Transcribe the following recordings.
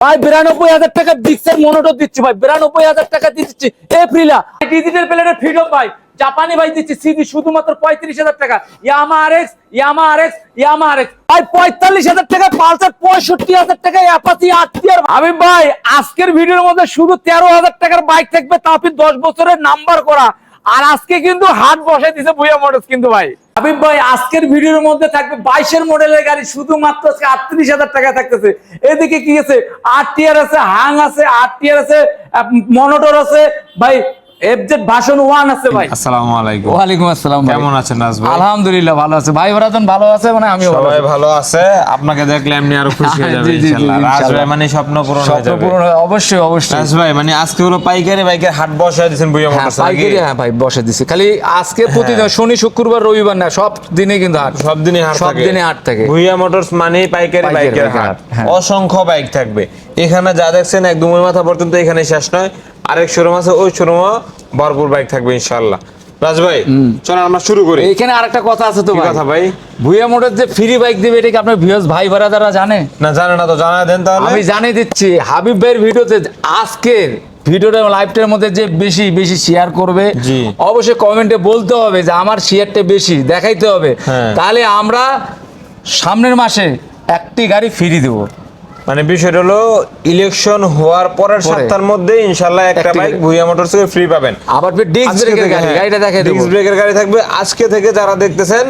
ভাই, বিরানব্বই হাজার টাকা বিক্সের মনোটর দিচ্ছি ভাই, বিরানব্বই হাজার টাকা দিচ্ছি। এপ্রিলা ডিজিটাল প্লেটের ফ্রিডম ভাই, জাপানি ভাই দিচ্ছি সিডি শুধুমাত্র পঁয়ত্রিশ হাজার টাকা। Yamaha R X Yamaha R X Yamaha R X ভাই, পঁয়তাল্লিশ হাজার টাকা, পালসার পঁয়ষট্টি হাজার টাকা আটটিয়ার হাবিব ভাই, আজকের ভিডিওর মধ্যে শুধু তেরো হাজার টাকার বাইক থাকবে তা আপনি দশ বছরের নাম্বার করা। আর আজকে কিন্তু হাট বসে দিছে ভুয়া মোটরস কিন্তু ভাই। হাবিব ভাই, আজকের ভিডিওর মধ্যে থাকবে বাইশের মডেলের গাড়ি, শুধুমাত্র আজকে আটত্রিশ হাজার টাকা থাকতেছে। এদিকে কি আছে? আট টিয়ার আছে হাং আছে আট টিয়ার আছে মনোটর আছে। ভাই এফজেড ভাষণ ওয়ান আছে ভাই। আসসালামু আলাইকুম। ওয়ালাইকুম আসসালাম কেমন আছেন নাজ ভাই আলহামদুলিল্লাহ ভালো আছে। ভাই ভরাতন ভালো আছে মানে আমিও ভালো সবাই ভালো আছে। আপনাকে দেখলে এমনি আরও খুশি হয়ে যাবে জি, জি, জি, ইনশাআল্লাহ রাজ ভাই মানে স্বপ্ন পূরণ হয়ে স্বপ্ন পূরণ অবশ্যই অবশ্যই। রাজ ভাই মানে আজকে হলো পাইকারি বাইকের হাট বসায় দিয়েছেন বুইয়া হ্যাঁ পাইকারি হ্যাঁ ভাই বসে দিছি। খালি আজকে প্রতিদিন শনি শুক্রবার রবিবার না সব দিনে কিন্তু হাট। সব হাট সব থাকে। দিনে হাট থাকে। ভুইয়া মোটরস মানেই পাইকারি বাইকের হাট। হ্যাঁ। অসংখ্য বাইক থাকবে। এখানে যা দেখছেন একদম মাথা পর্যন্ত এখানে শেষ নয়। আরেক শোরুম আছে ওই শোরুমও ভরপুর বাইক থাকবে ইনশাল্লাহ রাজ ভাই চলেন আমরা শুরু করি। এইখানে আরেকটা কথা আছে তো কথা ভাই? ভুয়া মোটর যে ফ্রি বাইক দিবে এটা কি আপনার ভিউয়ার্স ভাই ভাড়াদারা জানে? না জানে না তো জানা দেন তাহলে। আমি জানিয়ে দিচ্ছি হাবিব ভাইয়ের ভিডিওতে আজকের ভিডিওটা লাইভটার মধ্যে যে বেশি বেশি শেয়ার করবে অবশ্যই কমেন্টে বলতে হবে যে আমার শেয়ারটা বেশি দেখাইতে হবে। হ্যাঁ। তাহলে আমরা সামনের মাসে একটি গাড়ি ফ্রি দেবো। মানে বিষয়টা হলো ইলেকশন হওয়ার পরের পরে। সপ্তাহের মধ্যে ইনশাল্লাহ একটা বাইক। ভুইয়া মোটরস থেকে ফ্রি পাবেন। আবার ফির ডিস্ক ব্রেকের গাড়ি হ্যাঁ, গাড়িটা দেবো। ডিস্ক ব্রেকের গাড়ি থাকবে। আজকে থেকে যারা দেখতেছেন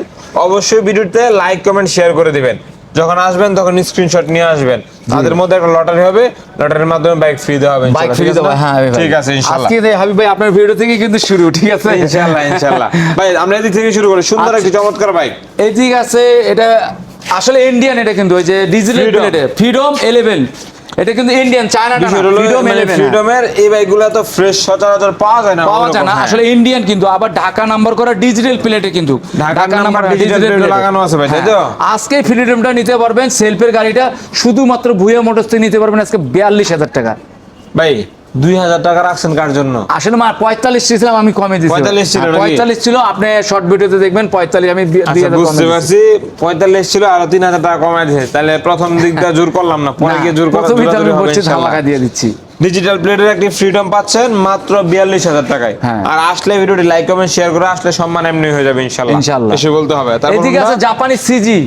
অবশ্যই ভিডিওতে লাইক কমেন্ট শেয়ার করে দিবেন। যখন আসবেন তখন স্ক্রিনশট নিয়ে আসবেন। তাদের মধ্যে একটা লটারি হবে। লটারির মাধ্যমে বাইক ফ্রি দেওয়া হবে বাইক ফ্রি না? হ্যাঁ। ঠিক আছে ইনশাল্লাহ আজকে হাবিব ভাই আপনার ভিডিও থেকে কিন্তু শুরু ঠিক আছে? ইনশাআল্লাহ ইনশাল্লাহ ভাই আমরা এদিক থেকে শুরু করি। সুন্দর একটি চমৎকার বাইক এই ঠিক আছে এটা আসলে ইন্ডিয়ান এটা কিন্তু ওই যে ডিজিটাল প্লেটে ফ্রিডম এলেভেন এটা কিন্তু ইন্ডিয়ান চায়না হলো ফ্রিডম মানে ফ্রিডমের এই বাইকগুলো তো ফ্রেশ সচরাচর পাওয়া যায় না পাওয়া যায় না। আসলে ইন্ডিয়ান কিন্তু আবার ঢাকা নাম্বার করা ডিজিটাল প্লেটে কিন্তু ঢাকার নাম্বার এ। লাগানো আছে ভাই, তাই তো? হ্যাঁ। আজকে ফ্রিডমটা নিতে পারবেন সেলফের গাড়িটা শুধুমাত্র ভুয়া মোটরস থেকে নিতে পারবেন আজকে বিয়াল্লিশ হাজার টাকা ভাই দুই হাজার টাকা রাখছেন কার জন্য? আসলে মা পঁয়তাল্লিশ ছিলাম আমি কমে দিচ্ছি 45 ছিল পঁয়তাল্লিশ ছিল আপনি শর্ট ভিডিওতে দেখবেন পঁয়তাল্লিশ আমি দুই আচ্ছা হাজার বুঝতে পারছি। পঁয়তাল্লিশ ছিল আরও তিন হাজার টাকা কমাই দিয়েছে। তাহলে প্রথম দিকটা জোর করলাম না পরে গিয়ে জোর করা প্রথমেই তো আমি জোরাজুরি হবে বলছি ইনশাআল্লাহ। ধামাকা দিয়ে দিচ্ছি। ডিজিটাল প্লেটের একটি ফ্রিডম পাচ্ছেন মাত্র বিয়াল্লিশ হাজার টাকায়। হ্যাঁ। আর আসলে ভিডিওটি লাইক কমেন্ট শেয়ার করে আসলে সম্মান এমনি হয়ে যাবে ইনশাল্লাহ। এসে বলতে হবে। তারপর এদিকে আছে জাপানি সিজি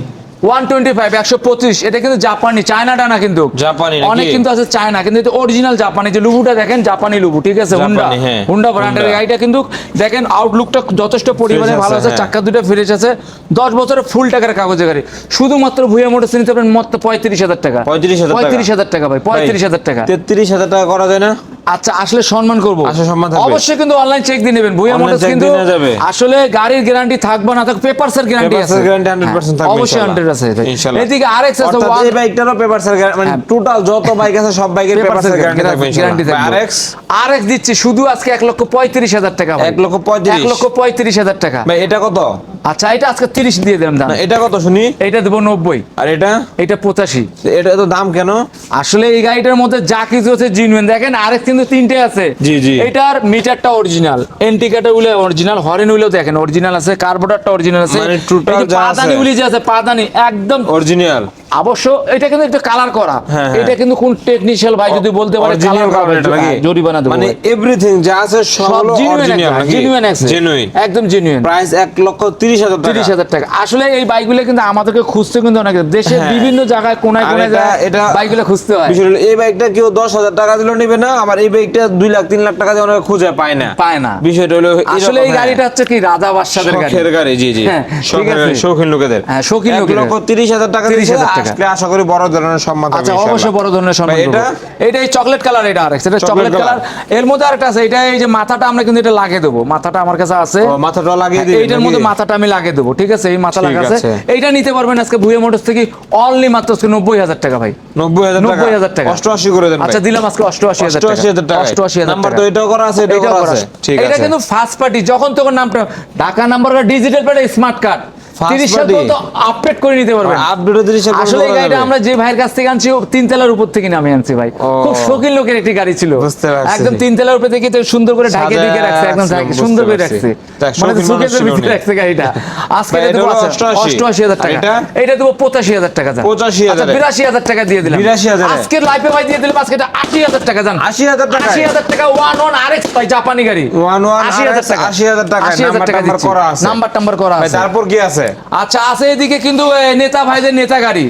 ওয়ান টোয়েন্টি ফাইভ একশো পঁচিশ। এটা কিন্তু জাপানি চায়নাটা না কিন্তু। জাপানি অনেক কিন্তু আছে চায়না কিন্তু এটা অরিজিনাল জাপানি। যে লুবুটা দেখেন জাপানি লুবু ঠিক আছে হুন্ডা। হুন্ডা ব্র্যান্ডের গাড়িটা কিন্তু দেখেন আউটলুকটা যথেষ্ট পরিমাণে ভালো আছে, আছে। দুটো ফ্রেশ আছে। দশ বছরের ফুল টাকার কাগজে গাড়ি। শুধুমাত্র ভুয়া মোটর নিতে পারেন মাত্র পঁয়ত্রিশ হাজার টাকা। 35,000 টাকা। পঁয়ত্রিশ হাজার টাকা ভাই পঁয়ত্রিশ হাজার টাকা। তেত্রিশ হাজার টাকা করা যায় না? আচ্ছা আসলে সম্মান করব। অবশ্যই কিন্তু অনলাইন চেক দিয়ে নেবেন। ভুয়া কিন্তু। আসলে গাড়ির গ্যারান্টি থাকবে না থাকবে পেপারস গ্যারান্টি আছে। এর guarantee 100% থাকবে হ্যাঁ, অবশ্যই ইনশাআল্লাহ। 100 আছে এদিকে আরএক্স আছে এই বাইকটারও পেপারসের মানে হ্যাঁ। টোটাল যত বাইক আছে সব বাইকের পেপার এর গ্যারান্টি থাকবে। আরএক্স আরএক্স দিচ্ছি শুধু আজকে এক লক্ষ পঁয়ত্রিশ হাজার টাকা ভাই। এক লক্ষ পঁয়ত্রিশ এক লক্ষ পঁয়ত্রিশ হাজার টাকা ভাই এটা কত আচ্ছা এটা আজকে তিরিশ দিয়ে দিলাম দাম। এটা কত শুনি? এটা দেব 90 আর এটা? এটা পঁচাশি। এটা তো দাম কেন? আসলে এই গাড়িটার মধ্যে যা কিছু আছে জিনুইন দেখেন আরেক কিন্তু তিনটে আছে। জি, জি। এটার মিটারটা অরিজিনাল এন্টিকাটা উলে অরিজিনাল হরেন উলেও দেখেন অরিজিনাল আছে কার্বোরেটরটা অরিজিনাল আছে। মানে টোটাল যা আছে। পাদানি উলি যে আছে পাদানি একদম অরিজিনাল অবশ্য এটা কিন্তু একটু কালার করা। হ্যাঁ, হ্যাঁ। এটা কিন্তু কোন টেকনিশিয়াল ভাই যদি বলতে পারে কালার করা জরিমানা দেবো মানে এভরিথিং যা আছে সব অরিজিনাল জেনুইন আছে জেনুইন একদম জেনুইন প্রাইস এক লক্ষ তিরিশ হাজার টাকা। তিরিশ হাজার টাকা। আসলে এই বাইকগুলো কিন্তু আমাদেরকে খুঁজতে কিন্তু অনেক দেশের হ্যাঁ। বিভিন্ন জায়গায় কোনায় কোনায় এটা- এটা- বাইকগুলো খুঁজতে হয়। বিষয় এই বাইকটা কেউ দশ হাজার টাকা দিলেও নিবে না আবার এই বাইকটা দুই লাখ তিন লাখ টাকা দিয়ে অনেকে খুঁজে পায় না। পায় না। বিষয়টা হলো আসলে এই। গাড়িটা হচ্ছে কি রাজা বাদশাদের গাড়ি শখের গাড়ি? জি জি। হ্যাঁ, ঠিক শখের আছে। শৌখিন লোকেদের। হ্যাঁ, শৌখিন লোকেদের। লক্ষ তিরিশ হাজার টাকা 30,000 দিয়েছে, টাকা। আসলে আশা করি বড় ধরনের সম্মান আচ্ছা অবশ্যই বড় ধরনের সম্মান এটা? এটা এই চকলেট কালার এটা আরেকটা এটা চকলেট কালারের মধ্যে আরেকটা আছে এটা এই যে মাথাটা আমরা কিন্তু এটা লাগিয়ে দেবো। মাথাটা আমার কাছে আছে। ও, মাথাটা লাগিয়ে দিবেন এইটার মধ্যে মাথাটা আমি লাগিয়ে দেবো ঠিক আছে? এই মাথা লাগা আছে। এইটা নিতে পারবেন আজকে ভুয়া মোটরস থেকে অনলি মাত্র নব্বই হাজার টাকা ভাই। নব্বই হাজার টাকা। নব্বই হাজার টাকা। অষ্টআশি করে দেন আচ্ছা দিলাম আজকে অষ্টআশি হাজার টাকা। অষ্টআশি হাজার টাকা অষ্টআশি হাজার নাম্বার তো এটাও করা আছে এটাও করা আছে। আছে। এটা কিন্তু ফার্স্ট পার্টি যখন তখন নামটা ঢাকা নাম্বার ডিজিটাল প্লেটে স্মার্ট কার্ড First তিরিশ সাল পর্যন্ত আপডেট করে নিতে পারবেন। আপডেট তিরিশ সাল আসলে গাড়িটা আমরা যে ভাইয়ের কাছ থেকে আনছি তিন তলার উপর থেকে নামে আনছি ভাই। খুব শৌখিন লোকের একটি গাড়ি ছিল। একদম তিন তলার উপর থেকে সুন্দর করে ঢাকে দিকে রাখছে একদম একদম ঢাকে বুঝতে সুন্দর করে রাখছে। মানে শৌখিন ভিতরে রাখছে গাড়িটা। আজকে এটা দেবো আচ্ছা, 88 অষ্টআশি হাজার আর টাকা এটা? এটা দেবো পঁচাশি হাজার টাকা যান 85,000 আচ্ছা, বিরাশি হাজার টাকা দিয়ে দিলাম। 82,000 এ? লাইফে ভাই দিয়ে দিলাম আজকে টাকা যান 80,000 টাকায়? আশি হাজার টাকা ভাই জাপানি গাড়ি। 11 আশি হাজার টাকা। 80,000 টাকা, নাম্বার টাকা টাম্বার করা আছে। নাম্বার টাম্বার করা আছে। তারপর কি আছে? আচ্ছা আছে এদিকে কিন্তু নেতা ভাইদের নেতা গাড়ি।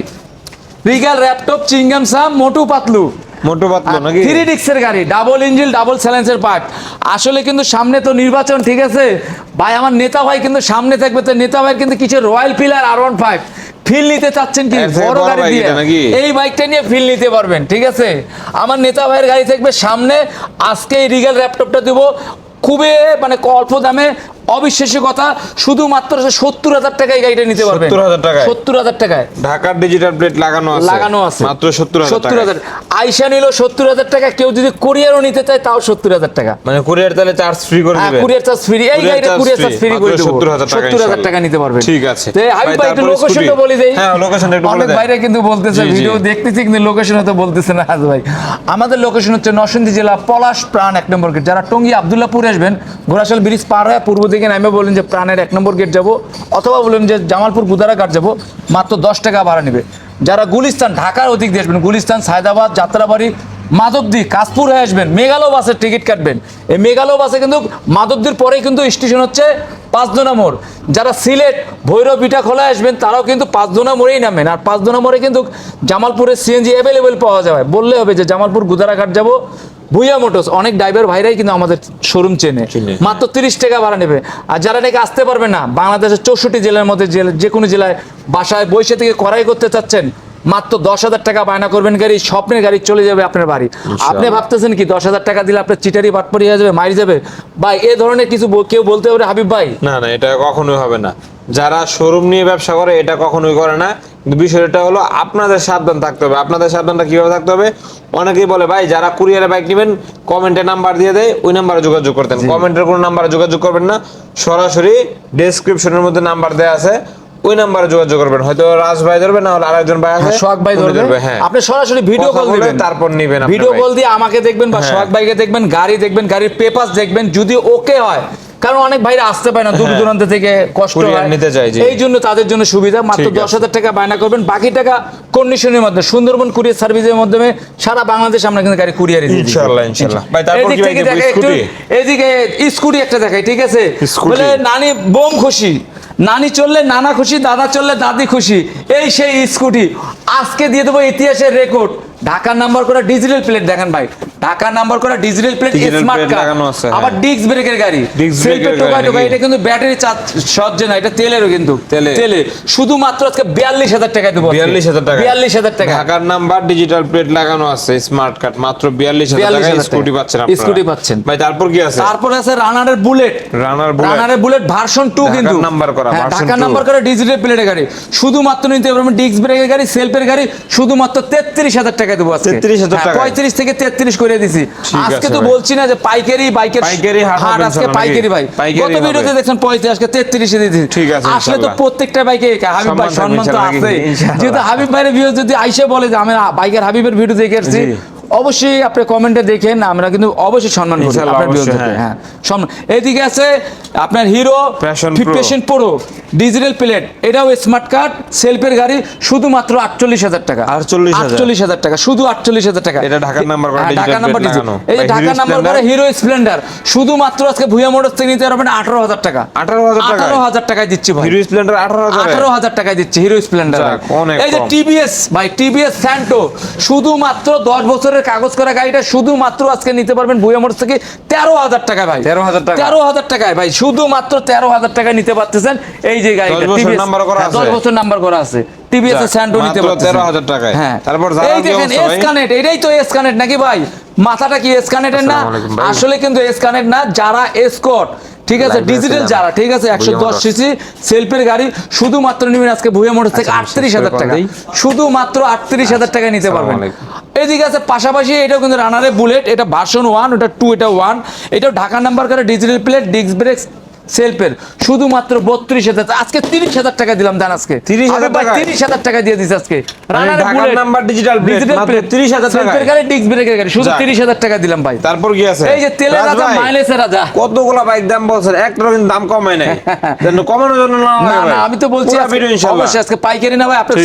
রিগাল ল্যাপটপ চিংগাম সাম মোটু পাতলু। মোটু পাতলু নাকি? থ্রি ডিক্সের গাড়ি ডাবল ইঞ্জিন ডাবল স্যালেন্সের পার্ট। আসলে কিন্তু সামনে তো নির্বাচন ঠিক আছে? ভাই আমার নেতা ভাই কিন্তু সামনে থাকবে তো নেতা ভাই কিন্তু কিছু রয়্যাল ফিলার আর ওয়ান ফাইভ। ফিল নিতে চাচ্ছেন কি? বড় বড় গাড়ি দিয়ে। এই বাইকটা নিয়ে ফিল নিতে পারবেন ঠিক আছে? আমার নেতা ভাইয়ের গাড়ি থাকবে সামনে। আজকে এই রিগাল ল্যাপটপটা দেবো। খুবই মানে অল্প দামে। অবিশ্বাস্য কথা শুধুমাত্র সত্তর হাজার টাকায় গাড়িটা নিতে পারবেন 70,000 টাকায়? সত্তর হাজার টাকায়। ঢাকার ডিজিটাল প্লেট লাগানো আছে। লাগানো আছে। মাত্র 70000 সত্তর হাজার। আইসা নিল সত্তর হাজার টাকা কেউ যদি কোরিয়ারও নিতে চায় তাও সত্তর হাজার টাকা। মানে কুরিয়ার তাহলে চার্জ ফ্রি করে দিবেন কুরিয়ার চার্জ ফ্রি এই গাড়িটা কুরিয়ার চার্জ ফ্রি করে দেবো। 70,000 টাকা সত্তর হাজার টাকা নিতে পারবেন ঠিক আছে। তো হাবিব ভাই, একটু লোকেশনটা scooty। বলে দেই। হ্যাঁ, লোকেশনটা একটু বলে অনেক বাইরে কিন্তু বলতেছে। ভিডিও দেখতেছি কিন্তু লোকেশন হয়তো বলতেছে না আজ ভাই। আমাদের লোকেশন হচ্ছে নরসিংদী জেলা পলাশ প্রাণ এক নম্বর গেট যারা টঙ্গী আবদুল্লাপুর আসবেন ঘোড়াশাল ব্রিজ পার হয়ে পূর্ব দিকে নামে বলেন যে প্রাণের এক নম্বর গেট যাব, অথবা বলেন যে জামালপুর গুদারা ঘাট যাব, মাত্র দশ টাকা ভাড়া নেবে। যারা গুলিস্তান, ঢাকার অধিক দিয়ে আসবেন, গুলিস্তান, সায়দাবাদ, যাত্রাবাড়ি, মাধবদী, কাশপুর হয়ে আসবেন, মেঘালয় বাসের টিকিট কাটবেন। এই মেঘালয় বাসে কিন্তু মাধবদীর পরেই কিন্তু স্টেশন হচ্ছে পাঁচদোনা মোড়। যারা সিলেট, ভৈরব পিঠা খোলা আসবেন, তারাও কিন্তু পাঁচদোনা মোড়েই নামেন। আর পাঁচদোনা মোড়ে কিন্তু জামালপুরের সিএনজি অ্যাভেলেবেল পাওয়া যায়। বললে হবে যে জামালপুর গুদারাঘাট যাব ভুইয়া মোটরস অনেক ড্রাইভার ভাইরাই কিন্তু আমাদের শোরুম চেনে। মাত্র তিরিশ টাকা ভাড়া নেবে। আর যারা নাকি আসতে পারবে না বাংলাদেশের চৌষট্টি জেলার মধ্যে যে কোনো জেলায় বাসায় বৈশে থেকে করাই করতে চাচ্ছেন মাত্র দশ হাজার টাকা বায়না করবেন গাড়ি স্বপ্নের গাড়ি চলে যাবে আপনার বাড়ি। আপনি ভাবতেছেন কি দশ হাজার টাকা দিলে আপনার চিটারি বাটপারি হয়ে যাবে মারি যাবে? ভাই এ ধরনের কিছু কেউ বলতে পারে হাবিব ভাই? না না এটা কখনোই হবে না। যারা শোরুম নিয়ে ব্যবসা করে এটা কখনোই করে না। কিন্তু বিষয়টা হলো আপনাদের সাবধান থাকতে হবে। আপনাদের সাবধানটা কীভাবে থাকতে হবে? অনেকেই বলে ভাই যারা কুরিয়ারে বাইক নেবেন কমেন্টে নাম্বার দিয়ে দেয় ওই নাম্বারে যোগাযোগ করতেন কমেন্টের কোনো নাম্বারে যোগাযোগ করবেন না। সরাসরি ডেসক্রিপশনের মধ্যে নাম্বার দেওয়া আছে ওই নাম্বারে যোগাযোগ করবেন। হয়তো রাজ ভাই ধরবে না হলে আরেকজন ভাই আছে সোহাগ ভাই ধরবে। হ্যাঁ। আপনি সরাসরি ভিডিও কল দিবেন। তারপর নিবেন ভিডিও কল দিয়ে আমাকে দেখবেন বা হ্যাঁ। সোহাগ ভাইকে দেখবেন গাড়ি দেখবেন গাড়ির পেপারস দেখবেন যদি ওকে হয় কারণ অনেক ভাইরা আসতে পারে না দূর হ্যাঁ। দূরান্ত থেকে কষ্ট নিতে জি। এই জন্য তাদের জন্য সুবিধা মাত্র দশ হাজার টাকা বায়না করবেন বাকি টাকা কন্ডিশনের মাধ্যমে সুন্দরবন কুরিয়ার সার্ভিসের মাধ্যমে সারা বাংলাদেশ আমরা কিন্তু গাড়ি কুরিয়ারে দিয়ে দিই। ইনশাআল্লাহ, ইনশাআল্লাহ। ভাই, তারপর কি ভাই থেকে দেবো? স্কুটি? এদিকে স্কুটি একটা দেখাই ঠিক আছে বলে নানি বোম খুশি নানি চললে নানা খুশি দাদা চললে দাদি খুশি এই সেই স্কুটি আজকে দিয়ে দেবো ইতিহাসের রেকর্ড ঢাকার নাম্বার করা ডিজিটাল প্লেট দেখেন ভাই। ঢাকার নাম্বার করা ডিজিটাল প্লেট স্মার্ট কার লাগানো আছে, আবার। ডিস্ক ব্রেকের গাড়ি। সেলফে টোকা টোকা এটা কিন্তু ব্যাটারি চার্জ সহ্য না এটা তেলেরও কিন্তু। তেলে। তেলে। শুধুমাত্র আজকে বিয়াল্লিশ হাজার টাকায় দেবো বিয়াল্লিশ হাজার টাকা বিয়াল্লিশ হাজার টাকা ঢাকার নাম্বার ডিজিটাল প্লেট লাগানো আছে স্মার্ট কার্ড মাত্র বিয়াল্লিশ হাজার 42,000 টাকা টাকা। স্কুটি পাচ্ছেন আপনারা। স্কুটি পাচ্ছেন। ভাই তারপর কি আছে? তারপরে আছে রানারের বুলেট রানার বুলেট রানারের বুলেট ভার্সন টু ঢাকার কিন্তু। নাম্বার করা, হ্যাঁ, version ঢাকার নাম্বার করা ডিজিটাল প্লেটের গাড়ি। শুধুমাত্র নিতে পারবেন ডিস্ক ব্রেকের গাড়ি সেলফের গাড়ি শুধুমাত্র তেত্রিশ হাজার টাকা দেবো আজকে। 33,000 হ্যাঁ? থেকে তেত্রিশ করে দিছি। আজকে তো বলছি না যে পাইকারি বাইকের পাইকারি হাট আজকে পাইকারি ভাই। গত। ভিডিওতে দেখছেন পঁয়ত্রিশ আজকে তেত্রিশে দিয়েছি। ঠিক আছে, আসলে তো প্রত্যেকটা বাইকে হাবিব ভাই সম্মান তো আছে? যেহেতু হাবিব ভাইয়ের ভিউ যদি আইসে বলে যে আমি বাইকের হাবিবের ভিডিও দেখে আসছি জি। অবশ্যই আপনি কমেন্টে দেখেন আমরা কিন্তু অবশ্যই সম্মান করি আপনার ভিডিওতে হ্যাঁ। হ্যাঁ সম্মান। এদিকে আছে আপনার Hero. Passion Pro digital plate এটাও স্মার্ট কার্ড সেলফের গাড়ি শুধুমাত্র আটচল্লিশ হাজার টাকা। 48,000 আটচল্লিশ হাজার টাকা শুধু আটচল্লিশ হাজার টাকা। এটা ঢাকার নাম্বার করা ঢাকার নাম্বার এই যে ঢাকার নাম্বার করে হিরো স্প্লেন্ডার শুধুমাত্র আজকে ভুয়া মোটরস থেকে নিতে পারবেন আঠারো হাজার টাকা। 18,000 টাকায়? আঠারো হাজার টাকায় দিচ্ছি ভাই। হিরো স্প্লেন্ডার আঠারো হাজার? আঠারো হাজার টাকায় দিচ্ছে হিরো স্প্লেন্ডার এই যে। টিভিএস ভাই টিভিএস স্যান্টো শুধুমাত্র দশ বছরের কাগজ করা গাড়িটা শুধুমাত্র আজকে নিতে পারবেন বুয়া মোটরস থেকে তেরো হাজার টাকা ভাই। 13,000 টাকা? তেরো হাজার টাকায় ভাই শুধুমাত্র তেরো হাজার টাকায় নিতে পারতেছেন এই যে গাড়িটা। 10 বছর নাম্বার করা হ্যাঁ, দশ আছে? বছর নাম্বার করা আছে। টিভিএস নিতে 13,000 টাকায়। হ্যাঁ। তারপর এই দেখেন অবস্থা ভাই? এটাই তো এসকানেট নাকি ভাই? মাথাটা কি এসকানেটের না। আসলে কিন্তু এসকানেট না যারা এসকট ঠিক আছে? ডিজিটাল যারা ঠিক আছে? একশো দশ সিসি সেলফের গাড়ি শুধুমাত্র নিবেন আজকে ভুয়া মোটর থেকে আচ্ছা, আটত্রিশ হাজার টাকা। শুধুমাত্র আটত্রিশ হাজার টাকায় নিতে আসসালামু পারবেন। এদিকে আছে, পাশাপাশি এটাও কিন্তু রানারে বুলেট এটা ভার্সন ওয়ান ওটা টু এটা ওয়ান এটাও ঢাকা নাম্বার করে ডিজিটাল প্লেট ডিস্ক ব্রেক সেলফের। শুধুমাত্র বত্রিশ হাজার আজকে তিরিশ হাজার টাকা দিলাম জান আজকে। 30,000 আমি ভাই তিরিশ হাজার টাকা দিয়ে দিচ্ছি আজকে। নাম্বার digital ডিজিটাল মাত্র প্লেট 30,000 টাকায়। সেলফের গাড়ি ডিস্ক ব্রেকের গাড়ি শুধু তিরিশ হাজার টাকা দিলাম ভাই। তারপর কি আছে? এই যে তেলের রাজা মাইলেজের রাজা। কতগুলা বাইক দাম বলছেন? একটারও কিন্তু দাম কমায় নাই। কমানোর জন্য না। আমি তো বলছি আজকে- ভিডিও অবশ্যই আজকে পাইকারি না ভাই আপনার।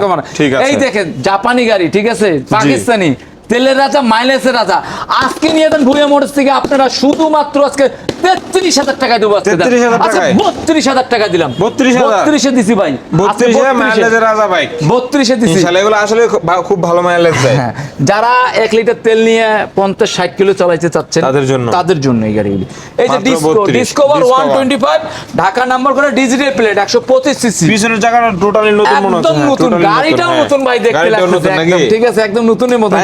কমানো। এই দেখেন জাপানি গাড়ি ঠিক আছে? পাকিস্তানি। তেলের রাজা মাইলেজের রাজা। আজকে নিয়ে দেন ভুয়া মোটরস থেকে আপনারা শুধুমাত্র আজকে তেত্রিশ হাজার টাকা দেবো আজকে 33,000 আচ্ছা? বত্রিশ হাজার টাকা দিলাম। 32,000 বত্রিশে দিছি ভাই। বত্রিশে রাজা বাইক বত্রিশে দিছি। এগুলো আসলে খুব ভালো মাইলেজ দেয়। হ্যাঁ, যারা এক লিটার তেল নিয়ে পঞ্চাশ ষাট কিলো চালাইতে চাচ্ছেন তাদের জন্য। তাদের জন্য এই গাড়িগুলি। এই যে মাত্র ডিসকো 32 Discover one twenty five Dhaka number করে ডিজিটাল প্লেট একশো পঁচিশ সিসি পিছনের জায়গাটা টোটালি নতুন হ্যাঁ, নতুন। গাড়িটাও হ্যাঁ। নতুন ভাই দেখতে একদম। ঠিক আছে একদম নতুনের মতো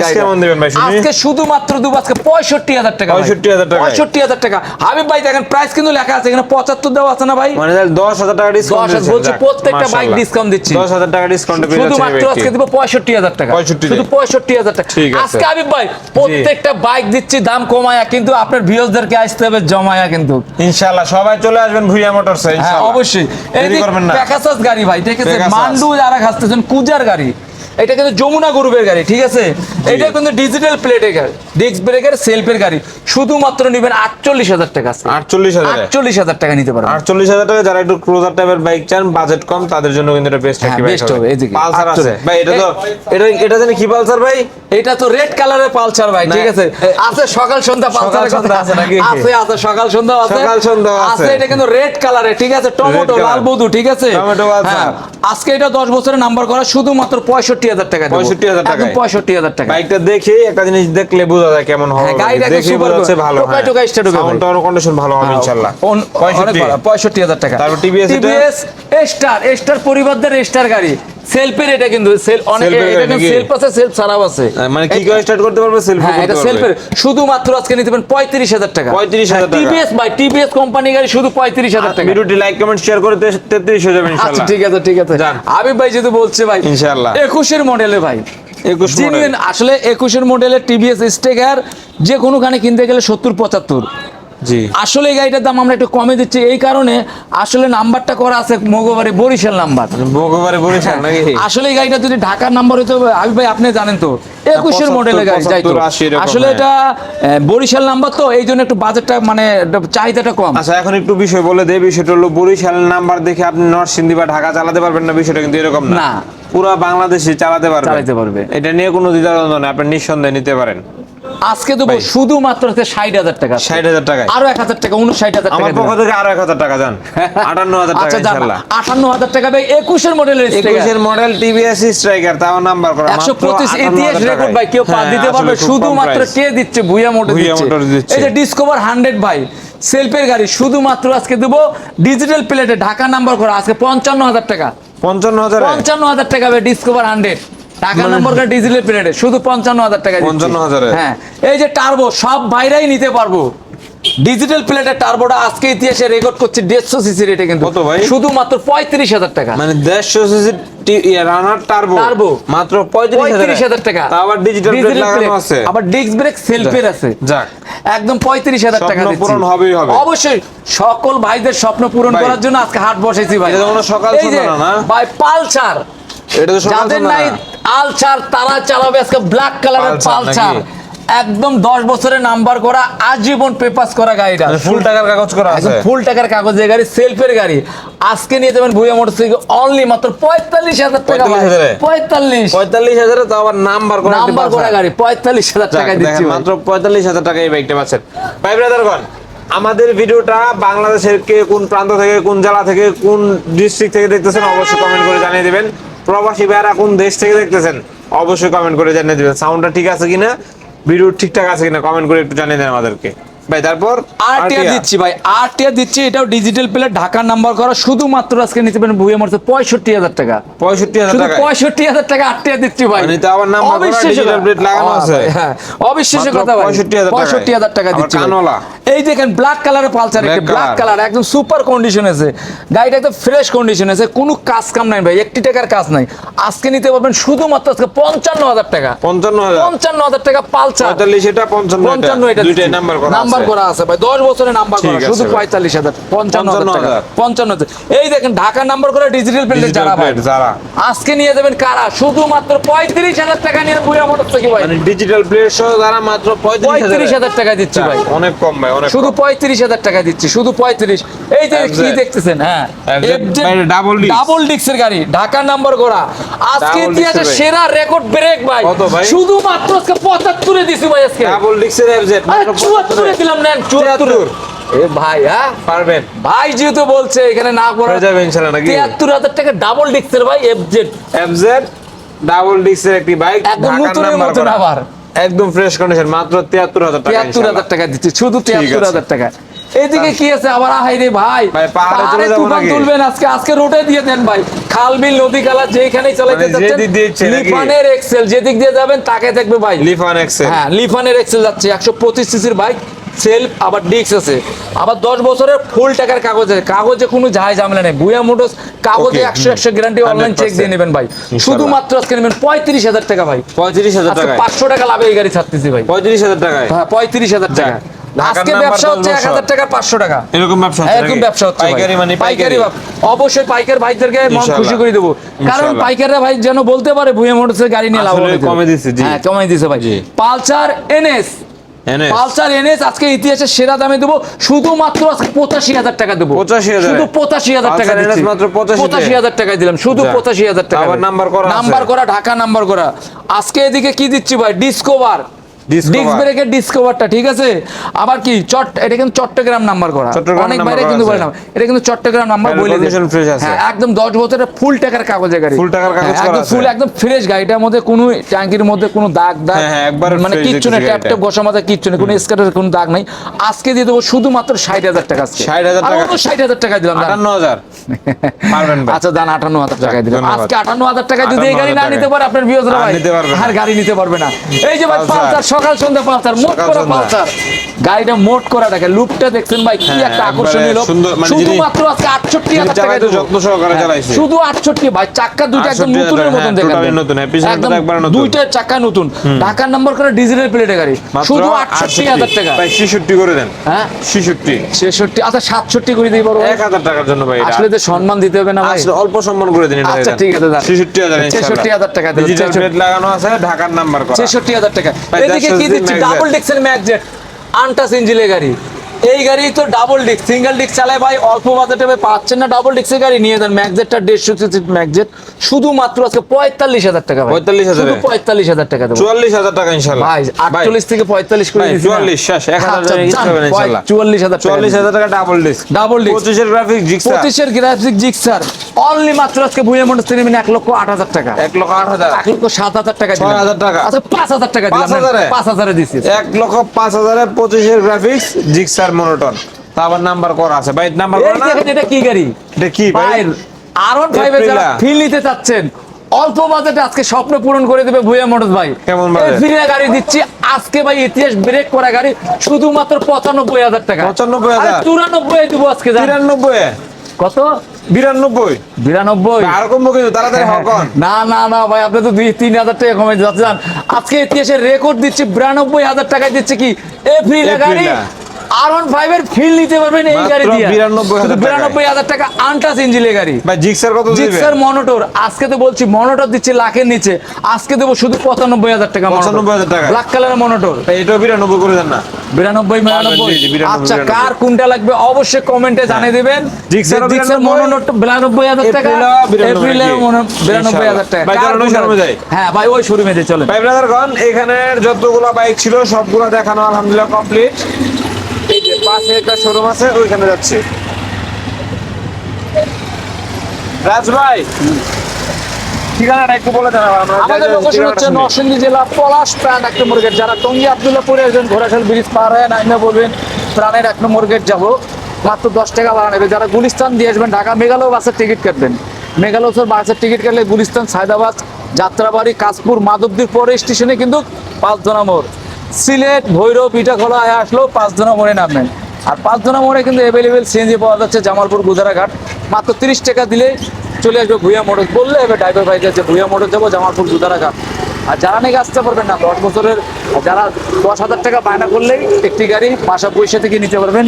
দিবেন ভাই আজকে শুধুমাত্র দেবো আজকে পঁয়ষট্টি হাজার টাকা ভাই। 65,000 টাকায়। 65,000 টাকা। হাবিব ভাই দেখেন প্রাইস কিন্তু লেখা আছে এখানে পঁচাত্তর দেওয়া আছে না ভাই? মানে দশ হাজার টাকা ডিসকাউন্ট বলছি, প্রত্যেকটা bike discount দিচ্ছি। দশ হাজার টাকা ডিসকাউন্ট শুধুমাত্র আজকে দিব পঁয়ষট্টি হাজার টাকা। 65 শুধু পঁয়ষট্টি হাজার টাকা। আজকে হাবিব ভাই প্রত্যেকটা বাইক দিচ্ছি দাম কমায়া কিন্তু আপনার ভিউজদেরকে আসতে হবে জমায়া কিন্তু। ইনশাআল্লাহ সবাই চলে আসবেন ভুইয়া মোটরস হ্যাঁ ইনশাআল্লাহ। অবশ্যই। এই করবেন না। গাড়ি ভাই আছে? মান্ডু যারা খাচ্ছেন কুজার গাড়ি। এটা কিন্তু যমুনা গ্রুপের গাড়ি ঠিক আছে? এটা কিন্তু ডিজিটাল প্লেটের গাড়ি। ডিস্ক ব্রেকের সেলফের গাড়ি। শুধুমাত্র নেবেন আটচল্লিশ হাজার টাকা আটচল্লিশ হাজার আটচল্লিশ হাজার টাকা নিতে পারবেন। আটচল্লিশ হাজার টাকা যারা একটু ক্রুজার টাইপের বাইক চান বাজেট কম তাদের জন্য কিন্তু এটা বেস্ট হ্যাঁ, একটি বাইক হবে। পালসার আছে। ভাই এটা তো এটা এটা জানি কি পালসার ভাই? এটা তো রেড কালারের পালসার ভাই ঠিক আছে? আছে সকাল সন্ধ্যা সন্ধ্যা আছে নাকি? আছে আছে সকাল সন্ধ্যা আছে। সকাল সন্ধ্যা আছে। এটা কিন্তু রেড কালারে ঠিক আছে? টমেটো লাল বধু ঠিক আছে? Tomato Pulsar. হ্যাঁ, আজকে এটা দশ বছরের নাম্বার করা শুধুমাত্র পঁয়ষট্টি হাজার টাকা দেবো। 65,000 টাকায়। একদম পঁয়ষট্টি হাজার টাকা। বাইকটা দেখে একটা জিনিস দেখলে বোঝা যায় কেমন হবে? হ্যাঁ, গাড়িটা দেখে বোঝা যাচ্ছে ভালো টোকাই হবে। সাউন্ড টাউন কন্ডিশন ভালো হবে ইনশাআল্লাহ 65 হাজার টাকা। তারপর এটা? টিভিএস স্টার স্টার পরিবারদের স্টার গাড়ি। সেলফের এটা কিন্তু সেল অনেক এটা কিন্তু সেলফ আছে সেলফ ছাড়াও আছে। মানে কি করে স্টার্ট করতে পারবে? সেলফি হ্যাঁ এটা সেলফের শুধুমাত্র আজকে নিতে পারেন পঁয়ত্রিশ হাজার টাকা। 35,000 টাকা। টিভিএস ভাই টিভিএস কোম্পানি গাড়ি শুধু পঁয়ত্রিশ হাজার টাকা। ভিডিওটি লাইক কমেন্ট শেয়ার করে 33 হয়ে যাবে আচ্ছা ঠিক আছে ঠিক আছে। আবিব ভাই যেহেতু বলছে ভাই ইনশাআল্লাহ। একুশের মডেলে ভাই 21 মডেল Genuine, আসলে একুশের মডেলের টিভিএস স্টেকার যে কোনোখানে কিনতে গেলে সত্তর পঁচাত্তর। জি। আসলে এই গাড়িটার দাম আমরা একটু কমে দিচ্ছি। এই কারণে আসলে নাম্বারটা করা আছে মগবাড়ি বরিশাল নাম্বার। ভোগবারে বরিশাল নাকি? আসলে এই গাড়িটা যদি ঢাকার নাম্বার হইতো আমি ভাই আপনি জানেন তো একুশের মডেলের গাড়ি যাই তো। 75, 80 এরকম, আসলে হ্যাঁ। এটা বরিশাল নাম্বার তো এই জন্য একটু বাজেটটা মানে চাহিদাটা কম। আচ্ছা এখন একটু বিষয় বলে দেই বিষয়টা হলো বরিশালের নাম্বার দেখে আপনি নরসিংদী বা ঢাকা চালাতে পারবেন না বিষয়টা কিন্তু এরকম না। পুরো বাংলাদেশে চালাতে পারবেন চালাতে পারবে। এটা নিয়ে কোনো দ্বিধাদ্বন্দ্ব নেই আপনি নিঃসন্দেহে নিতে পারেন। আজকে দেবো শুধুমাত্র ষাট হাজার টাকা ষাট হাজার টাকায়। আরও এক হাজার টাকা উনষাট হাজার আমার পক্ষ থেকে আরও এক হাজার টাকা যান। আটান্ন হাজার টাকা আচ্ছা ইনশাল্লাহ। আটান্ন হাজার টাকা ভাই একুশের মডেলের একুশের মডেল টিভিএস স্ট্রাইকার তাও নাম্বার করা। একশো পঁচিশ ইতিহাস রেকর্ড ভাই কেউ পা হ্যাঁ, দিতে পারবে। শুধুমাত্র কে দিচ্ছে? মোটর ভুইয়া মোটর দিচ্ছে। এই যে ডিসকভার হান্ড্রেড ভাই সেলফের গাড়ি শুধুমাত্র আজকে দেবো ডিজিটাল প্লেটে ঢাকা নাম্বার করা আজকে পঞ্চান্ন হাজার টাকা। পঞ্চান্ন হাজার পঞ্চান্ন হাজার টাকা হবে ডিসকভার হান্ড্রেড টাকা মানে- নাম্বার করা প্লেটে শুধু পঞ্চান্ন হাজার টাকা পঞ্চান্ন হাজার হ্যাঁ। এই যে টার্বো সব ভাইরাই নিতে পারব। ডিজিটাল প্লেটের টার্বোটা আজকে ইতিহাসে রেকর্ড করছে দেড়শো সিসি রেটে কিন্তু কত ভাই? শুধুমাত্র পঁয়ত্রিশ হাজার টাকা মানে দেড়শো সিসি রানার টার্বো Turbo। মাত্র পঁয়ত্রিশ হাজার টাকা আবার ডিজিটাল প্লেট লাগানো আছে আবার ডিস্ক ব্রেক সেলফের আছে যাক একদম পঁয়ত্রিশ হাজার টাকা। পূরণ হবেই হবে। অবশ্যই সকল ভাইদের স্বপ্ন পূরণ করার জন্য আজকে হাট বসেছি ভাই এটা সকাল না? ভাই পালসার এটা তো সকাল নাই না। আলসার তারা চালাবে আজকে ব্ল্যাক কালারের পালসার? একদম দশ বছরের নাম্বার করা আজীবন পেপাস করা গাড়িটা। মানে ফুল টাকার কাগজ করা আছে? ফুল টাকার কাগজের গাড়ি সেলফের গাড়ি। আজকে নিয়ে যাবেন ভুইয়া মোটর থেকে অনলি মাত্র পঁয়তাল্লিশ হাজার টাকা পঁয়তাল্লিশ পঁয়তাল্লিশ। হাজারে তো আবার নাম্বার করা নাম্বার করা গাড়ি পঁয়তাল্লিশ হাজার টাকা দিচ্ছি মাত্র পঁয়তাল্লিশ হাজার টাকা এই বাইকটা পাচ্ছেন। ভাই ব্রাদারগণ আমাদের ভিডিওটা বাংলাদেশের কে কোন প্রান্ত থেকে কোন জেলা থেকে কোন ডিস্ট্রিক্ট থেকে দেখতেছেন অবশ্যই কমেন্ট করে জানিয়ে দিবেন। প্রবাসী ভাইয়ারা কোন দেশ থেকে দেখতেছেন অবশ্যই কমেন্ট করে জানিয়ে দিবেন। সাউন্ডটা ঠিক আছে কিনা? ভিডিও ঠিকঠাক আছে কিনা কমেন্ট করে একটু জানিয়ে দেন আমাদেরকে। ভাই তারপর আরটিআর দিচ্ছি ভাই আরটিআর দিচ্ছি এটাও ডিজিটাল প্লেট ঢাকার নাম্বার করা শুধুমাত্র আজকে নিতে পারেন ভুয়ে মরছে পঁয়ষট্টি হাজার টাকা। পঁয়ষট্টি হাজার টাকা পঁয়ষট্টি হাজার টাকা আরটিআর দিচ্ছি ভাই। মানে আবার নাম্বার কথা। plate লাগানো আছে। হ্যাঁ অবিশ্বাস্য কথা ভাই। 65,000 টাকায়। পঁয়ষট্টি হাজার টাকা দিচ্ছি। এই দেখেন ব্ল্যাক কালারের পালসার একটা ব্ল্যাক কালার একদম সুপার কন্ডিশন আছে। গাড়িটা একদম ফ্রেশ কন্ডিশন আছে কোনো কাজ কাম নাই ভাই একটি টাকার কাজ নাই। আজকে নিতে পারবেন শুধুমাত্র আজকে পঞ্চান্ন হাজার টাকা। পঞ্চান্ন হাজার। পঞ্চান্ন হাজার টাকা পালসার। পঁয়তাল্লিশ এটা পঞ্চান্ন পঞ্চান্ন এটা দুইটাই নাম্বার করা নাম্বার নাম্বার করা আছে ভাই দশ বছরের নাম্বার করা শুধু ভাই। পঁয়তাল্লিশ হাজার পঞ্চান্ন হাজার টাকা 55,000 পঞ্চান্ন হাজার। এই দেখেন ঢাকার নাম্বার করা ডিজিটাল Digital যারা ভাই যারা। আজকে নিয়ে যাবেন কারা? শুধুমাত্র পঁয়ত্রিশ হাজার টাকা নিয়ে বুয়া ভাই? মানে ডিজিটাল প্লেট সহ যারা মাত্র পঁয়ত্রিশ পঁয়ত্রিশ হাজার টাকা দিচ্ছি ভাই। অনেক কম ভাই অনেক শুধু কম। পঁয়ত্রিশ হাজার টাকা দিচ্ছি শুধু পঁয়ত্রিশ। এই যে কি দেখতেছেন হ্যাঁ। ডাবল ডিক্সের গাড়ি নাম্বার করা। আজকে। সেরা রেকর্ড ব্রেক ভাই। শুধুমাত্র আজকে পঁচাত্তরে দিছি ভাই আজকে। ডাবল এফজেড দিলাম নেন চুয়াত্তরে। এ ভাই হ্যাঁ? পারবেন। ভাই যেহেতু বলছে এখানে না করা যাবে ইনশাআল্লাহ নাকি? তিয়াত্তর হাজার টাকা ডাবল ডিক্সের ভাই এফজেড এফজেড ডাবল ডিক্সের একটি বাইক একদম নতুনের নাম্বার মতন আবার। একদম ফ্রেশ কন্ডিশন মাত্র তিয়াত্তর হাজার টাকা তিয়াত্তর ইনশাআল্লাহ। হাজার টাকা দিচ্ছি শুধু ঠিক তিয়াত্তর আছে। হাজার টাকা। এইদিকে কি আছে? আবার আহাই রে ভাই। পাহাড়ে চলে যাব নাকি? তুলবেন আজকে আজকে রোডে দিয়ে দেন ভাই। খাল বিল নদী কালা যেখানেই চালাইতে মানে যাচ্ছেন? লিফানের এক্সেল যেদিক দিয়ে যাবেন তাকে দেখবে ভাই। লিফান এক্সেল হ্যাঁ লিফানের এক্সেল যাচ্ছে একশো পঁচিশ সিসির বাইক সেলফ আবার ডিস্ক আছে। আবার দশ বছরের ফুল টাকার কাগজ আছে কাগজে কোনো ঝাই ঝামেলা নেই। বুয়া মোটরস কাগজে একশো একশো গ্যারান্টি অনলাইন চেক দিয়ে নেবেন ভাই। শুধুমাত্র আজকে নেবেন পঁয়ত্রিশ হাজার টাকা ভাই। পঁয়ত্রিশ হাজার টাকায়? পাঁচশো টাকা লাভে এই গাড়ি ছাড়তেছি ভাই। পঁয়ত্রিশ হাজার টাকায়? হ্যাঁ পঁয়ত্রিশ হাজার টাকা। আজকে ব্যবসা হচ্ছে এক হাজার টাকা পাঁচশো টাকা। এরকম ব্যবসা এরকম ব্যবসা হচ্ছে পাইকারি মানে পাইকারি। অবশ্যই পাইকার ভাইদেরকে মন খুশি করে দেবো। কারণ পাইকাররা ভাই যেন বলতে পারে ভুয়ে মোটরসের গাড়ি নিয়ে লাভ কমে দিছে, হ্যাঁ কমে দিছে ভাই। Pulsar NS. পালসার এনএস আজকে ইতিহাসের সেরা দামে দেবো। শুধুমাত্র আজকে পঁচাশি হাজার টাকা দেবো। 85,000 শুধু পঁচাশি হাজার টাকা এনএস মাত্র 85 পঁচাশি হাজার টাকায় দিলাম। শুধু পঁচাশি হাজার টাকা নাম্বার করা নাম্বার করা ঢাকা নাম্বার করা। আজকে এদিকে কি দিচ্ছি ভাই? ডিসকভার। ডিস্ক ব্রেকের ডিসকভারটা ঠিক আছে? আবার কি? চট এটা কিন্তু চট্টগ্রাম নাম্বার করা। অনেক বাইরে কিন্তু বলে না। এটা কিন্তু চট্টগ্রাম নাম্বার বলে। হ্যাঁ একদম 10 বছরের ফুল টাকার কাগজে গাড়ি। Full টাকার কাগজ হ্যাঁ, একদম ফুল একদম ফ্রেশ গাড়িটার মধ্যে কোনো ট্যাঙ্কির মধ্যে কোনো দাগ দাগ হ্যাঁ, মানে কিচ্ছু দেখতেছি ট্যাপ ট্যাপ মাথা কিচ্ছু নেই কোনো কোনো দাগ নাই। আজকে দিয়ে দেবো শুধুমাত্র ষাট হাজার টাকা আজকে। 60,000 টাকা? ষাট হাজার টাকা দিলাম আটান্ন হাজার। আচ্ছা দান আটান্ন হাজার টাকা দিলাম। আজকে আটান্ন হাজার টাকা যদি এই গাড়ি না নিতে পারে আপনার বিয়োজরা আর ভাই গাড়ি নিতে পারবে না। এই যে ভাই পালসার। সকাল সন্ধ্যা পালসার মোট করা পালসার। গাড়িটা মোট করা দেখে লুকটা দেখছেন ভাই কি হ্যাঁ, একটা আকর্ষণীয় সুন্দর, মানে শুধুমাত্র আজকে আটষট্টি হাজার টাকা যত্ন সহকারে হ্যাঁ, চালাইছে। শুধু আটষট্টি ভাই চাক্কা দুইটা একদম 68,000 নতুনের মতন হ্যাঁ, দেখেন নতুন, হ্যাঁ, পিছনের একদম নতুন। দুইটা চাক্কা নতুন। ঢাকার নাম্বার করে ডিজিটাল প্লেটে গাড়ি। শুধু আটষট্টি হাজার টাকা। ভাই ছেষট্টি করে দেন। হ্যাঁ। ছেষট্টি। ছেষট্টি আচ্ছা সাতষট্টি করে দিই বড়। এক হাজার টাকার জন্য ভাই এটা। আসলে তো সম্মান দিতে হবে না ভাই। আসলে অল্প সম্মান করে দিন আচ্ছা, ঠিক আছে, দাদা। 66,000 ইনশাআল্লাহ। 66,000 টাকা দিলাম, ডিজিটাল 66 প্লেট লাগানো আছে ঢাকার নাম্বার করা। ছেষট্টি হাজার টাকা। এদিকে দেড়শো কি দিচ্ছি। ডাবল ডিক্সের ম্যাকজেট আনটাস ইঞ্জিনের গাড়ি এই গাড়ি তো ডাবল ডিস্ক সিঙ্গেল ডিস্ক চালায় ভাই অল্প বাজেটে ভাই পাচ্ছেন না ডাবল ডিস্কের গাড়ি নিয়ে দেন ম্যাকজেটটা দেড়শো সিসির ম্যাকজেট শুধুমাত্র আজকে পঁয়তাল্লিশ হাজার টাকা ভাই। 45,000 শুধু পঁয়তাল্লিশ হাজার টাকা দেবো। চুয়াল্লিশ হাজার টাকা ইনশাল্লাহ ভাই আটচল্লিশ থেকে পঁয়তাল্লিশ করে? 44 শেষ, 1000 আচ্ছা, টাকা যান, হবে না ইনশাল্লাহ। চুয়াল্লিশ হাজার টাকা চুয়াল্লিশ হাজার টাকা ডাবল ডিস্ক ডাবল ডিস্ক পঁচিশের গ্রাফিক জিক্সা পঁচিশের গ্রাফিক জিক্সার অনলি মাত্র আজকে ভুঁয়ে মোটর নেবেন এক লক্ষ আট হাজার টাকা। এক লক্ষ আট হাজার। এক লক্ষ সাত হাজার টাকা। ছয় হাজার টাকা। আচ্ছা পাঁচ হাজার টাকা দিলাম। পাঁচ হাজারে? পাঁচ হাজারে দিচ্ছি এক লক্ষ পাঁচ হাজারে পঁচিশের গ্রাফিক্স জিক্সার মনোটন তা আবার নাম্বার করা আছে। ভাই নাম্বার করা না? এটা কি গাড়ি? এটা কি ভাই? আর ওয়ান যারা ফিল নিতে চাচ্ছেন অল্প বাজেটে আজকে স্বপ্ন পূরণ করে দেবে ভুয়া মোটর ভাই। কেমন? ফিরিয়া গাড়ি দিচ্ছি। আজকে ভাই ইতিহাস ব্রেক করা গাড়ি শুধুমাত্র পঁচানব্বই হাজার টাকা। 95,000 চুরানব্বই দিব আজকে। তিরানব্বই কত? বিরানব্বই? বিরানব্বই। আর কমবো কিন্তু তাড়াতাড়ি হকন না না না ভাই আপনি তো দুই তিন হাজার টাকা কমে যাচ্ছে জান আজকে ইতিহাসের রেকর্ড দিচ্ছি বিরানব্বই হাজার টাকায় দিচ্ছে কি? এপ্রিল গাড়ি। আর ওয়ান ফাইভ এর ফিল নিতে পারবেন এই গাড়ি দিয়ে। 92,000 টাকায়। বিরানব্বই হাজার টাকা আনটাস গাড়ি। ভাই জিক্সার কত জিক্সার মনোটর আজকে তো বলছি মনোটর দিচ্ছি লাখের নিচে। আজকে দেবো শুধু পঁচানব্বই হাজার টাকা 95,000 টাকা। ব্ল্যাক কালারের মনোটর এটাও বিরানব্বই করে দেন না। বিরানব্বই বিরানব্বই। জি, জি, 92, আচ্ছা কার কোনটা লাগবে অবশ্যই কমেন্টে জানিয়ে দিবেন। জিক্সার মনোটর বিরানব্বই। হাজার টাকা এপ্রিলও 92 এপ্রিলের বিরানব্বই হাজার টাকা। হ্যাঁ ভাই ওই শোরুমে যে চলেন। ভাই ব্রাদারগণ এখানের যতগুলা বাইক ছিল সবগুলা দেখানো আলহামদুলিল্লাহ কমপ্লিট পাশে একটা শোরুম আছে ওইখানে যাচ্ছে। রাজ ভাই ঠিকানাটা একটু বলে দেন আমাদের যাই- যাই- লোকেশন হচ্ছে নরসিংদী জেলা পলাশ প্রাণ এক নম্বর গেট যারা টঙ্গী আবদুল্লাপুরে একজন ঘোড়াশাল ব্রিজ পার হয়ে নাইমে বলবেন প্রাণের এক নম্বর গেট যাব। মাত্র দশ টাকা ভাড়া নেবে। যারা গুলিস্তান দিয়ে আসবেন ঢাকা মেঘালয় বাসের টিকিট কাটবেন। মেঘালয় বাসের টিকিট কাটলে গুলিস্তান সায়দাবাদ যাত্রাবাড়ি কাশপুর মাধবদীর পরে স্টেশনে কিন্তু পাঁচজনা মোড়। সিলেট ভৈরব হয়ে আসলেও পাঁচজনা মোড়ে নামবেন। আর পাঁচজনা মোড়ে কিন্তু অ্যাভেলেবেল সিএনজি পাওয়া যাচ্ছে জামালপুর গুদারাঘাট। মাত্র তিরিশ টাকা দিলে চলে আসবে ভুইয়া মোটর বললে এবার ড্রাইভার ভাই যে ভুইয়া মোটর যাব জামালপুর গুদারাঘাট। আর যারা নাকি আসতে পারবেন না, দশ বছরের যারা দশ হাজার টাকা বায়না করলেই একটি গাড়ি বাসা পয়সা থেকে নিতে পারবেন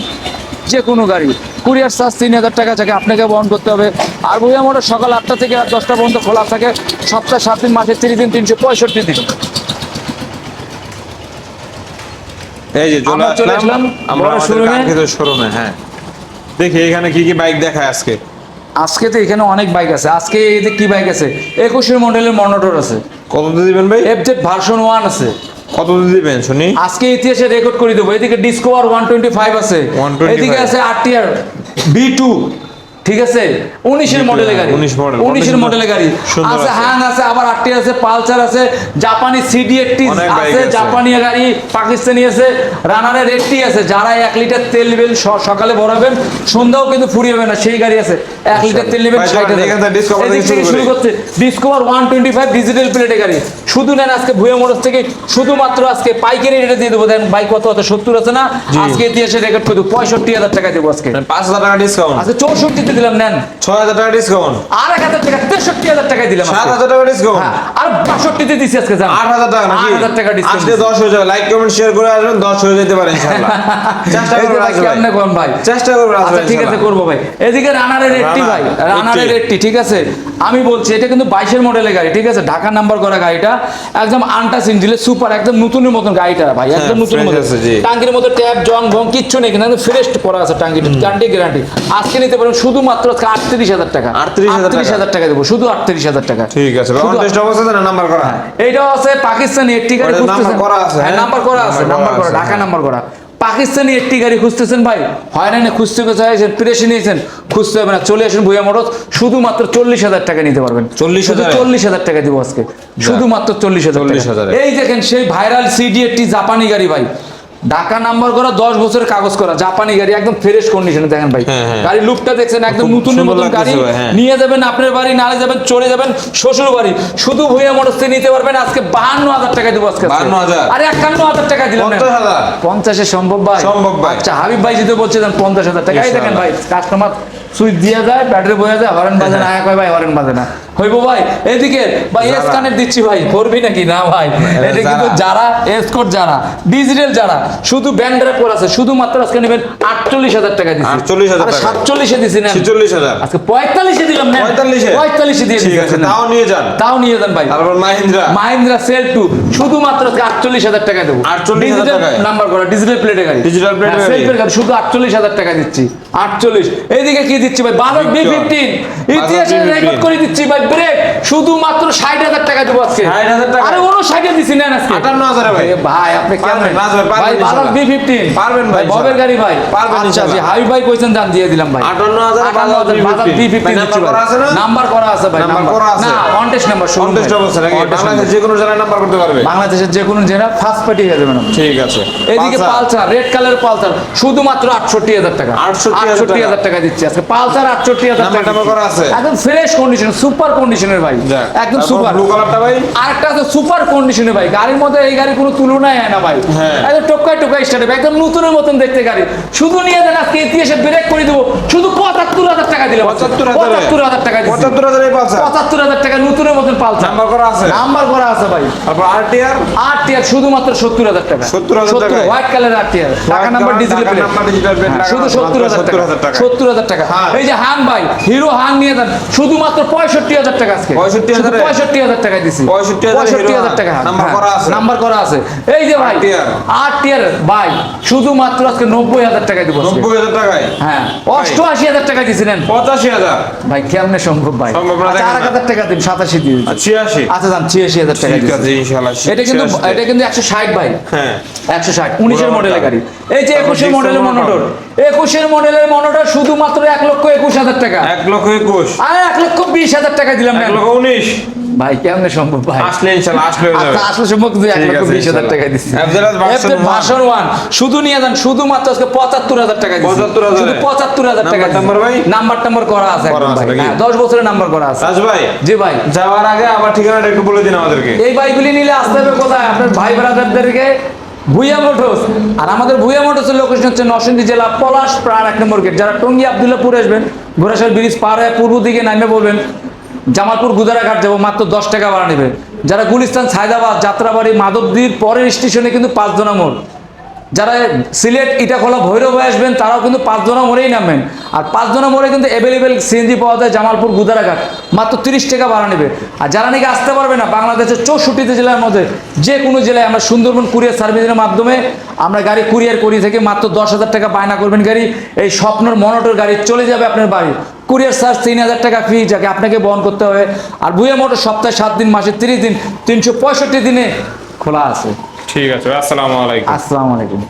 যে কোনো গাড়ি। কুরিয়ার চার্জ তিন হাজার টাকা থাকে আপনাকে বহন করতে হবে। আর ভুয়া মোটর সকাল আটটা থেকে দশটা পর্যন্ত খোলা থাকে। সপ্তাহে সাত দিন, মাসে তিরিশ দিন, তিনশো পঁয়ষট্টি দিন। এই যে চলে আসলাম আমরা আমাদের শোরুমে হ্যাঁ। দেখি এখানে কি কি বাইক দেখায় আজকে? আজকে তো এখানে অনেক বাইক আছে। আজকে এই কি বাইক আছে? একুশের মডেলের মনোটর আছে। কত দিবেন ভাই? এফ জেড ভার্সন ওয়ান আছে। কত দিবেন শুনি? আজকে ইতিহাসে রেকর্ড করে দেবো। এদিকে ডিসকভার ওয়ান টোয়েন্টি ফাইভ আছে 125 এদিকে আছে আরটিআর বি টু ঠিক আছে? উনিশের B2, মডেলের হ্যাঁ, গাড়ি। উনিশের মডেলের গাড়ি। আছে আছে। আছে আবার আরটিআর আছে পালসার আছে জাপানি সিডি একটি আছে। জাপানি গাড়ি পাকিস্তানি আছে রানারের একটি আছে। যারা এক লিটার তেল নেবেন সকালে ভরাবেন সন্ধ্যাও কিন্তু ফুরিয়ে না সেই গাড়ি আছে। এক লিটার তেল নেবেন ষাট শুরু করছে। Discover one twenty five digital প্লেটে গাড়ি। শুধু নেন আজকে ভুয়া মোটরস থেকে শুধুমাত্র আজকে পাইকারি রেটে দিয়ে দেবো। দেন বাইক কত আছে সত্তর আছে না? আজকে ইতিহাসে রেকর্ড করে পঁয়ষট্টি হাজার টাকা দেবো আজকে। পাঁচ হাজার টাকা ডিসকাউন্ট আজকে চৌষট্টিতে দিলাম নেন। ছয় হাজার টাকা ডিসকাউন্ট আর এক হাজার টাকা তেষট্টি হাজার টাকায় দিলাম সাত হাজার টাকা ডিসকাউন্ট হ্যাঁ আর বাষট্টিতে দিছি আজকে যান আট হাজার টাকা আট হাজার টাকা ডিসকাউন্ট আজকে দশ হয়ে যাবে। লাইক কমেন্ট শেয়ার করে আসবেন দশ হয়ে যেতে পারে ইনশাআল্লাহ। চেষ্টা করব কেমনে কোন ভাই? চেষ্টা করব আচ্ছা ঠিক আছে করব ভাই। এদিকে রানারের একটি ভাই রানার, রানারের 80 একটি ঠিক আছে? আমি বলছি এটা কিন্তু বাইশের মডেলের গাড়ি ঠিক আছে? ঢাকা নাম্বার করা গাড়িটা। একদম আনটাচ ইঞ্জিলে সুপার একদম নতুনের মতন গাড়িটা ভাই একদম নতুন fresh মতো আছে, টাঙ্কির মতো ট্যাপ জং ভং কিচ্ছু নেই কিন্তু ফ্রেশ করা আছে টাঙ্কিটা গ্যারান্টি গ্যারান্টি আজকে নিতে পারেন শুধুমাত্র আজকে আটত্রিশ হাজার টাকা। 38,000 টাকা। হাজার টাকা দেবো শুধু আটত্রিশ হাজার টাকা। ঠিক আছে নাম্বার করা। এইটাও আছে পাকিস্তানি একটি গাড়ি নাম্বার করা আছে, হ্যাঁ, হ্যাঁ? নাম্বার করা আছে নাম্বার করা ঢাকা হ্যাঁ। নাম্বার করা। পাকিস্তানি একটি গাড়ি খুঁজতেছেন ভাই। হয় না না খুঁজতে খুঁজে হয়েছেন প্রেসে নিয়েছেন খুঁজতে হবে না। চলে আসেন ভুয়া মোটর শুধুমাত্র চল্লিশ হাজার টাকা নিতে পারবেন। চল্লিশ হাজার। চল্লিশ হাজার টাকা দিব আজকে। শুধুমাত্র চল্লিশ হাজার 40,000 এ। এই দেখেন সেই ভাইরাল সিডি একটি জাপানি গাড়ি ভাই। ঢাকা নাম্বার করা দশ বছরের কাগজ করা জাপানি গাড়ি একদম ফ্রেশ কন্ডিশনে দেখেন ভাই। হ্যাঁ, হ্যাঁ। গাড়ি লুকটা দেখছেন একদম মতন লাগতেছে গাড়ি হ্যাঁ। নিয়ে যাবেন আপনার বাড়ি নালে যাবেন চলে যাবেন শ্বশুর বাড়ি। শুধু ভুয়া মোটর থেকে নিতে পারবেন আজকে বাহান্ন হাজার টাকা দেবো আজকে 52,000 আরে একান্ন হাজার টাকা দিলাম পঞ্চাশে সম্ভব ভাই। সম্ভব ভাই। আচ্ছা হাবিব ভাই যদি বলছে দেন পঞ্চাশ হাজার টাকা। এই দেখেন ভাই কাস্টমার সুইচ দিয়ে যায় ব্যাটারি বয়ে যায় হরেন বাজে না এক ভাই হরেন বাজে না। হইবো ভাই এদিকে ভাই এস। কানেক্ট দিচ্ছি ভাই করবি নাকি? না ভাই এটা কিন্তু যারা এসকোট যারা ডিজিটাল যারা শুধু ব্যান্ডের পর আছে শুধুমাত্র আজকে নেবেন আটচল্লিশ হাজার টাকা দিচ্ছি 48,000 টাকা। সাতচল্লিশে দিছি না। ছিচল্লিশ হাজার। আজকে পঁয়তাল্লিশে দিলাম না 45 পঁয়তাল্লিশে দিয়ে ঠিক আছে তাও নিয়ে যান। তাও নিয়ে যান ভাই। তারপর মাহিন্দ্রা। মাহিন্দ্রা সেল টু শুধুমাত্র আটচল্লিশ হাজার টাকা দেবো। 48,000 ডিজিটাল টাকায়? নাম্বার করা ডিজিটাল প্লেটে গাড়ি। Plate এর হ্যাঁ, গাড়ি? শুধু আটচল্লিশ হাজার টাকা দিচ্ছি। আটচল্লিশ। এইদিকে কি দিচ্ছি ভাই? বাজাজ বি ফিফটিন Bajaj ইতিহাসে B15 রেকর্ড করে দিচ্ছি ভাই ব্রেক শুধুমাত্র ষাট হাজার টাকা দেবো আজকে। আরে ষাটে দিছি না আজকে। 58,000 এ ভাই। ভাই আপনি কেমন? ভাই। বি ফিফটিন পারবেন ভাই, ববের গাড়ি ভাই। পারবেন আচ্ছা। জি হাই ভাই কইছেন দাম দিয়ে দিলাম ভাই। 58,000 58,000 বাজাজ বি ফিফটিন নাম্বার করা আছে ভাই নাম্বার করা আছে? না কন্টেস্ট নাম্বার অবস্থা নাকি বাংলাদেশের যে কোনো জেলায় নাম্বার করতে পারবে। বাংলাদেশের যে কোনো জেলা ফার্স্ট পার্টি হয়ে যাবে ঠিক আছে। এদিকে পালসার। রেড কালার পালসার শুধুমাত্র আটষট্টি হাজার টাকা। 68,000 আটষট্টি হাজার টাকা দিচ্ছি আজকে। পালসার আটষট্টি হাজার টাকা করা আছে? একদম ফ্রেশ কন্ডিশন সুপার কন্ডিশনের ভাই একদম সুপার। ব্লু কালারটা ভাই। আরেকটা আছে সুপার কন্ডিশনে ভাই গাড়ির মধ্যে এই গাড়ি কোনো হয় না ভাই। হ্যাঁ। একদম স্টার্ট একদম নতুনের মতন দেখতে গাড়ি। শুধু নিয়ে দেন আজকে ইতিহাসে ব্রেক করে দেবো। শুধু পঁচাত্তর হাজার টাকা দিলে পঁচাত্তর হাজার? টাকা পঁচাত্তর হাজার পঁচাত্তর হাজার টাকা নতুনের মতন নাম্বার করা আছে? নাম্বার করা আছে ভাই। তারপর আট টিয়ার শুধুমাত্র সত্তর হাজার টাকা। 70,000 টাকায়? হোয়াইট কালার টিয়ার টাকা নাম্বার color, ডিজিটাল টাকা শুধু সত্তর হাজার টাকা। সত্তর হাজার টাকা। হ্যাঁ। এই যে হাং ভাই হিরো হাং নিয়ে দেন শুধুমাত্র পঁয়ষট্টি হাজার টাকা আজকে। 65,000 এ? পঁয়ষট্টি হাজার টাকা দিছি। পঁয়ষট্টি হাজার টাকা। নাম্বার হ্যাঁ, করা আছে? নাম্বার করা আছে। এই যে ভাই আট। টিয়ার ভাই শুধুমাত্র আজকে নব্বই হাজার টাকা দিব নব্বই হাজার টাকায়? হ্যাঁ অষ্টআশি হাজার টাকা দিছিলেন পঁচাশি হাজার? ভাই কেমনে সম্ভব ভাই? না, আচ্ছা। হাজার টাকা দিন সাতাশি দিয়ে দিন। ছিয়াশি? আচ্ছা দাম ছিয়াশি হাজার টাকা এটা কিন্তু এটা কিন্তু একশো ষাট ভাই। হ্যাঁ। একশো ষাট উনিশের মডেলের গাড়ি। এই যে একুশের মডেলের মনোটর একুশের মডেলের মনোটর শুধুমাত্র এক লক্ষ একুশ হাজার টাকা। এক লক্ষ একুশ। আর এক লক্ষ বিশ হাজার টাকা দিলাম এক লক্ষ উনিশ। ভাই কেমনে সম্ভব ভাই? আসলে ইনশাল্লাহ আসলে হয়ে যাবে। আচ্ছা আসলে সম্ভব কিন্তু লক্ষ আছে, বিশ হাজার টাকা one। ভাষণ ওয়ান শুধু নিয়ে যান আজকে টাকা 75,000 শুধু পঁচাত্তর হাজার টাকা নাম্বার ভাই? নাম্বার টাম্বার করা আছে একদম ভাই। নাকি? হ্যাঁ, দশ বছরের নাম্বার করা আছে। রাজ ভাই জি ভাই। যাওয়ার আগে আবার ঠিকানাটা একটু বলে দিন আমাদেরকে। এই বাইকগুলি নিলে আসতে হবে কোথায়? আপনার ভাই ব্রাদারদেরকে ভুইয়া মোটরস। আর আমাদের ভুইয়া মোটরসের লোকেশন হচ্ছে নরসিংদী জেলা পলাশ প্রাণ এক নম্বর গেট। যারা টঙ্গি আবদুল্লাপুর আসবেন, ঘোড়াশাল ব্রিজ পার হয়ে পূর্ব দিকে নামে বলবেন, জামালপুর গুদারাঘাট যাব, মাত্র দশ টাকা ভাড়া নেবে যারা গুলিস্তান, সায়দাবাদ, যাত্রাবাড়ি, মাধবদীর পরের স্টেশনে কিন্তু পাঁচ মোড়। যারা সিলেট ইটাখোলা ভৈরব আসবেন, তারাও কিন্তু পাঁচ জনা মোড়েই নামবেন। আর পাঁচ জনা মোড়ে কিন্তু অ্যাভেলেবেল সিএনজি পাওয়া যায় জামালপুর গুদারাঘাট। মাত্র তিরিশ টাকা ভাড়া নেবে। আর যারা নাকি আসতে পারবে না, বাংলাদেশের চৌষট্টিতে জেলার মধ্যে, যে কোনো জেলায় আমরা সুন্দরবন কুরিয়ার সার্ভিসের মাধ্যমে আমরা গাড়ি কুরিয়ার করি থেকে মাত্র দশ হাজার টাকা বায়না করবেন গাড়ি। এই স্বপ্নর মনোটর গাড়ি চলে যাবে আপনার বাড়ি। কুরিয়ার চার্জ তিন হাজার টাকা ফি যাকে আপনাকে বহন করতে হবে। আর বুয়ে মোটর সপ্তাহে সাত দিন, মাসে তিরিশ দিন, তিনশো পঁয়ষট্টি দিনে খোলা আছে। ঠিক আছে আসসালামু আলাইকুম। আসসালামু আলাইকুম।